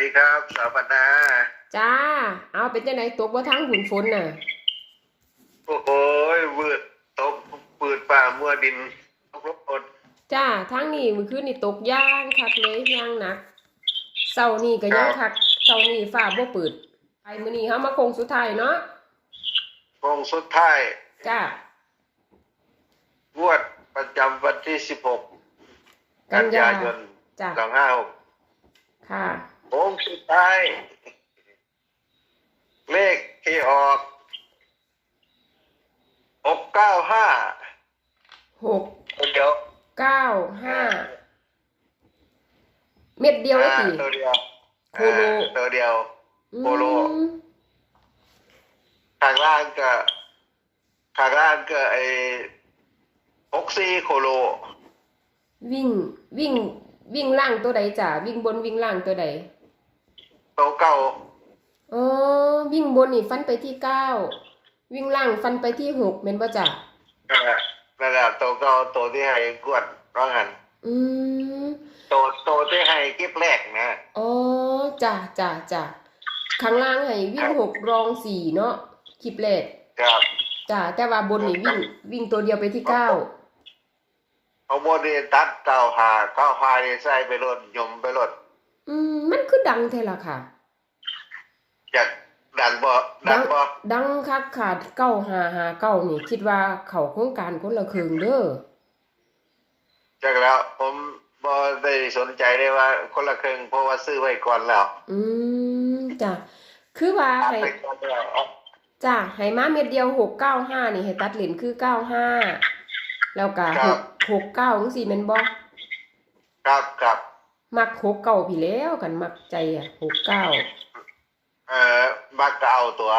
ดีครับ สาวปนาจ้า เอาเป็นจังไดตกบ่ทั้งบุญฝนน่ะ โอ้โหวืดตกปืดป่ามัวดินตกรบกดจ้าทั้งนี้มื้อคืนนี่ตกย่างคักเลยย่างหนักเช้านี้ก็ยังคักเช้านี้ฟ้าบ่เปิดไปมื้อนี้เฮามาคงสุดท้ายเนาะวงสุดท้ายจ้างวดประจำวันที่16กักันนยายายนจ้า2556ค่ะ โค้งสุดท้าย เลขที่ออก695หกเดี๋ยวเก้าห้าเม็ดเดียวไอ้อ่าติตัวเดียวโคโลอ่าตัวเดียวโคโลอืมข้างล่างก็ข้างล่างก็ไอ้64โคโล วิ่งวิ่งวิ่งล่างตัวใดจ้าวิ่งบนวิ่งล่างตัวใด ตัวเก่าอ๋อวิ่งบนนี่ฟันไปที่เก้าวิ่งล่างฟันไปที่หกเม็นบ่จ้ะนั่นแหละนั่นแหละตัวเก่าตัวที่ให้กวดร้องหันอืมตัวตัวที่ให้คลิปแรกนะอ๋อจ้ะจ้ะจ้ะข้างล่างให้วิ่งหกรองสี่เนาะคลิปแรกครับจ้ะแต่ว่าบนนี่วิ่งวิ่งตัวเดียวไปที่เก้าเอาโมเดลตัดเก่าหาเก้าหานี่ใส่ไปรถยมไปรถอืมมัน คือดังแท้ล่ะค่ะจากดังบ่ดังบ่ดังคักขาดเก้าหาหาเก้านี่ คิดว่าเขาโครงการคนละครึ่งเด้อจากแล้วผมบ่ได้สนใจได้ว่าคนละครึ่งเพราะว่าซื้อไว้ก่อนแล้ว อืมจ้ะคือว่าตัดให้ไปก่อนแล้วจ้ะให้มาเม็ดเดียวหกเก้าห้านี่ให้ตัดเหรียญคือเก้าห้าแล้วก็หกหกเก้าจังซี่แม่นบ่ครับครับ มักหกเก้าพี่แล้วกันมักใจอะหกเก้าเอ่อมักก็เอาตัว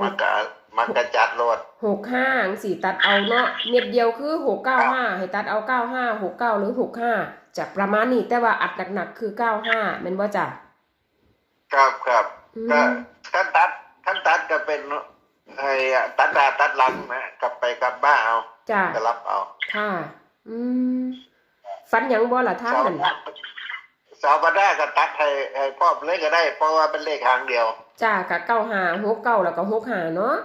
มักก็มักก็จัดรถหกห้าจังซี่ตัดเอาเนาะเม็ดเดียวคือหกเก้าห้าให้ตัดเอาเก้าห้าหกเก้าหรือหกห้าจะประมาณนี้แต่ว่าอัดหนักๆคือเก้าห้าแม่นบ่จ้ะครับครับอืก็มขั้นตัดขั้นตัดก็เป็นไอ้ตัดหน้าตัดหลังนะกลับไปกลับบ้านเอาจ้ะก็รับเอาค่ะ อืมฟันหยังบ่ล่ะท่านนั่น สาวบรรดาก็ตัดให้ให้ครอบเลยก็ได้ เพราะว่าเป็นเลขหางเดียว จ้ะกะเก้าหาหกเก้าแล้วก็หกหาเนาะ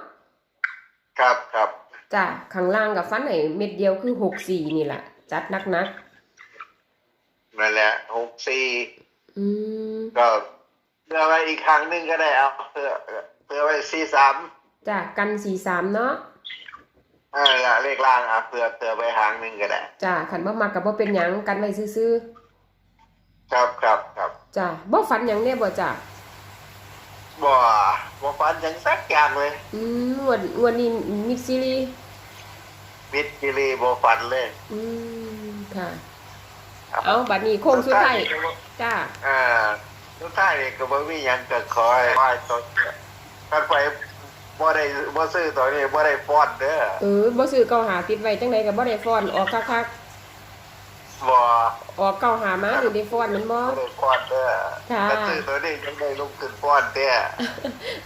ครับครับจ้ะข้างล่างกับฟันไหนเม็ดเดียวคือหกสี่นี่แหละจัดนักนักนั่นแหละหกสี่ๆอืมก็เพื่อไว้อีกครั้งหนึงก็ได้เอาเพื่อเพื่อไว้สี่สามจ้ะกันสี่สามเนาะเออละเลขล่างอะเพื่อเพื่อไว้หางหนึงก็ได้ จ้ะขันบ่มักกับบ่เป็นหยังกันไว้ซื่อ ครับครับครับๆจ้ะบ่ฝันหยังแน่บ่จ้ะบ่บ่ฟันจังสักอย่างเลยอืมงวดงวดนี้มิกซีรีมิดกิรีบ่ฟันเลยอืมค่ะ ครับเอาบัดนี้โค้งสุดท้ายจ้าอ่าสุดท้ายนี่ก็บ่มีหยังก็ขอให้ไหว้ตัวท่านไปบ่ได้บ่ซื้อตัวนี้บ่ได้ฟ้อนเด้อเออบ่ซื้อเก้าหาติดไว้จังไดก็บ่ได้ฟ้อนออกคัก บ่ๆออกเก้าหามานี่ได้ฟ้อนแมันบ่บ่ได้ฟ้อนเด้อค่ะถ้าซื้อตัวนี้ยังได้ลงขึ้นฟ้อนเด้อ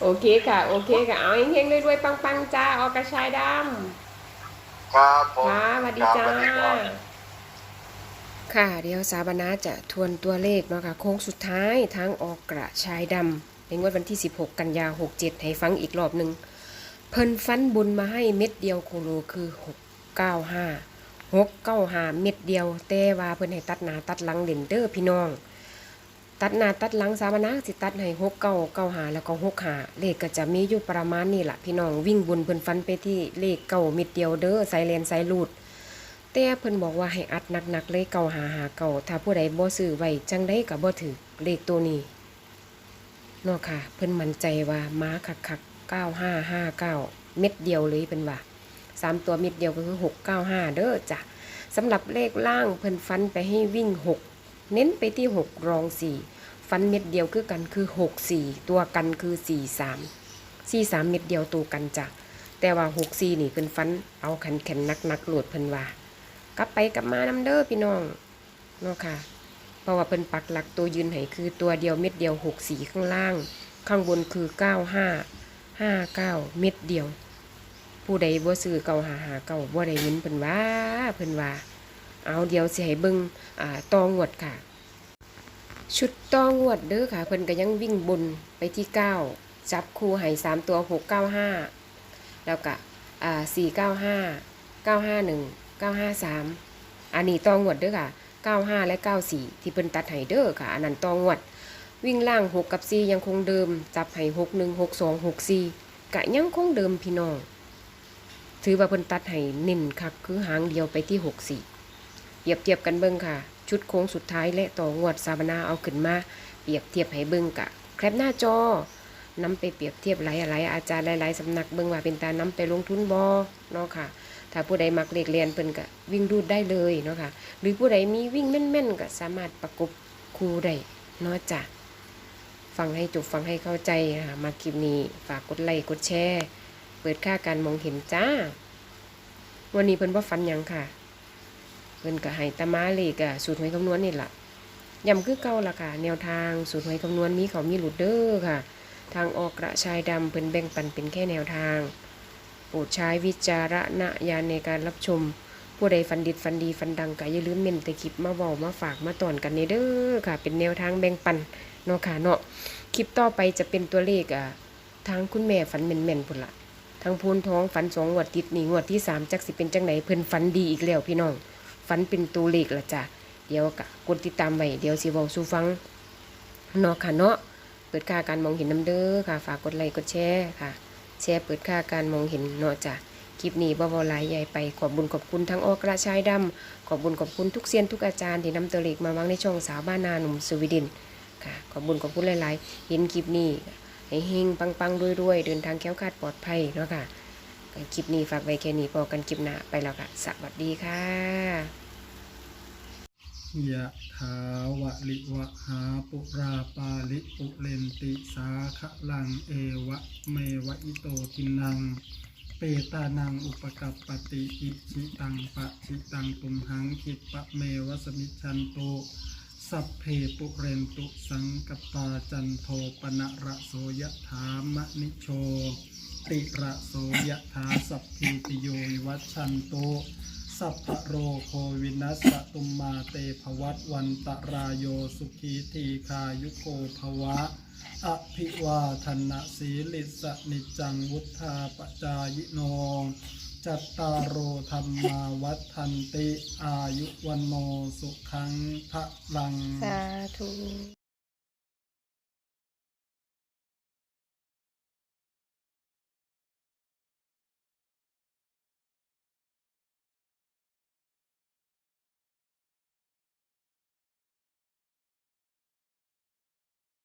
โอเคค่ะ โอเคค่ะ เอาเฮงๆรวยๆปังๆจ้า ออกกระชายดำครับผมค่ะสวัสดีครับจ้าสวัสดีครับค่ะ เดี๋ยวสาบานาจะทวนตัวเลขเนาะค่ะ โค้งสุดท้ายทางออกกระชายดำในงวดวันที่ 16 กันยา 67 ให้ฟังอีกรอบหนึ่งเพิ่นฟันบุญมาให้เม็ดเดียวโคโลคือ 695 695เม็ดเดียว แต่ว่าเพิ่นให้ตัดหนาตัดหลังเด่นเด้อพี่น้อง ตัดหนาตัดหลังสาบานาสิตัดให้6995แล้วก็65เลขก็จะมีอยู่ประมาณนี้ล่ะพี่น้องวิ่งบุญเพิ่นฟันไปที่เลขเก้าเม็ดเดียวเด้อไซเลนไซรูดแต่เพิ่นบอกว่าให้อัดหนักๆเลยเก่าหาหาเก่าถ้าผู้ใดบ่ซื้อไว้จังได้ก็บ่ถือเลขตัวนี้เนาะค่ะ เพิ่นมั่นใจว่าม้าคักๆ9559 เม็ดเดียวเลยเพิ่นว่า สามตัวเม็ดเดียวก็คือ 695 เด้อจ้ะสำหรับเลขล่างเพิ่นฟันไปให้วิ่ง 6 เน้นไปที่ 6 รอง 4 ฟันเม็ดเดียวคือกันคือ 64 ตัวกันคือ 43 43 เม็ดเดียวตัวกันจ้ะแต่ว่า 64 นี่เพิ่นฟันเอาแข็งๆหนักโหลดเพิ่นว่ากลับไปกลับมานำเด้อพี่น้องเนาะค่ะ เพราะว่าเพิ่นปักหลักตัวยืนให้คือตัวเดียวเม็ดเดียวหกสีข้างล่าง ข้างบนคือเก้าห้าห้าเก้าเม็ดเดียว ผู้ใดบ่ซื้อเก่าหาหาเก่าบ่ได้ยินเพิ่นว่าเพิ่นว่า เอาเดี๋ยวสิให้เบิ่งอ่าตองวดค่ะ ชุดตองวดเด้อค่ะ เพิ่นก็ยังวิ่งบนไปที่9จับคู่ให้3ตัว695แล้วก็อ่า495 951 953อันนี้ตองวดเด้อค่ะ95และ94ที่เพิ่นตัดให้เด้อค่ะ อันนั้นตองวด วิ่งล่าง6กับ4ยังคงเดิม จับให้61 62 64กะยังคงเดิมพี่น้อง ถือว่าเพิ่นตัดให้เน้นคักคือหางเดียวไปที่64เปรียบเทียบกันเบิ่งค่ะ ชุดโค้งสุดท้ายและต่องวดซาบนาเอาขึ้นมา เปรียบเทียบให้เบิ่งกะแคปหน้าจอนำไปเปรียบเทียบหลายหลายอาจารย์หลายๆสำนักเบิ่งว่าเป็นตานำไปลงทุนบ่เนาะค่ะ ถ้าผู้ใดมักเลขเรียนเพิ่นก็วิ่งรูดได้เลยเนาะค่ะ หรือผู้ใดมีวิ่งแม่นๆก็สามารถประกบครูได้เนาะจ้ะฟังให้จบฟังให้เข้าใจนะคะมาคลิปนี้ฝากกดไลค์กดแชร์ เปิดค่าการมองเห็นจ้า วันนี้เพิ่นบ่ฟันยังค่ะ เพิ่นก็ให้ตามาเลขอะสูตรหวยคำนวณนี่แหละย้ำคือเก่าละค่ะ แนวทางสูตรหวยคำนวณมีเขามีหลุดเด้อค่ะ ทางออกกระชายดำเพิ่นแบ่งปันเป็นแค่แนวทาง โปรดใช้วิจารณญาณในการรับชม ผู้ใดฟันดิดฟันดีฟันดังก็อย่าลืมเม่นแต่คลิปมาเว้ามาฝากมาตอนกันในเด้อค่ะ เป็นแนวทางแบ่งปันเนาะค่ะเนาะคลิปต่อไปจะเป็นตัวเลขอะทางคุณแม่ฝันแม่นๆพุ่นละ ทางพูนท้องฝันสองงวดติดนี่งวดที่สามจักสิเป็นจังไหนเพิ่นฝันดีอีกแล้วพี่น้องฝันเป็นตัวเลขละจ้ะเดี๋ยวกะกดติดตามไว้เดี๋ยวสิเว้าสู่ฟังเนาะค่ะเนาะเปิดค่าการมองเห็นน้ำเด้อค่ะ ฝากกดไลค์กดแชร์ค่ะ แชร์เปิดค่าการมองเห็นเนาะจ้ะคลิปนี้บ่าวลายใหญ่ไปขอบบุญขอบคุณทั้งออกระชายดำขอบบุญขอบคุณทุกเซียนทุกอาจารย์ที่นำตัวเลขมาวางในช่องสาวบ้านนาหนุ่มสวีเดนค่ะขอบบุญขอบคุณหลาย ๆ เห็นคลิปนี้ ให้เฮงปังๆรวยๆ เดินทางแค้วคาดปลอดภัยเนาะค่ะก็คลิปนี้ฝากไว้แค่นี้พอกันคลิปหน้าไปแล้วค่ะ สวัสดีค่ะยะถาวะลิวะหาปุราปาลิปุเรนติสาคะลังเอวะเมวะอิโตทินัง เปตานังอุปกัปปติอิชิตังปะชิตังตุมหังคิปะเมวะสมิชันโต สัพเพปุเรนตุสังกปาจันโทปนะระโสยะถามะนิโชติระโสยะถาสัพพิติโยวัชันโตสัพพะโรโควินัสตุมมาเตภวัตวันตรายโยสุขีทีคายุโกภวะ อภิวาทนะสีลิสนิจจังวุธาปจายโน จัตตารโอธรรมาวัฏันติ อายุวันโนสุขังพระลัง สาธุ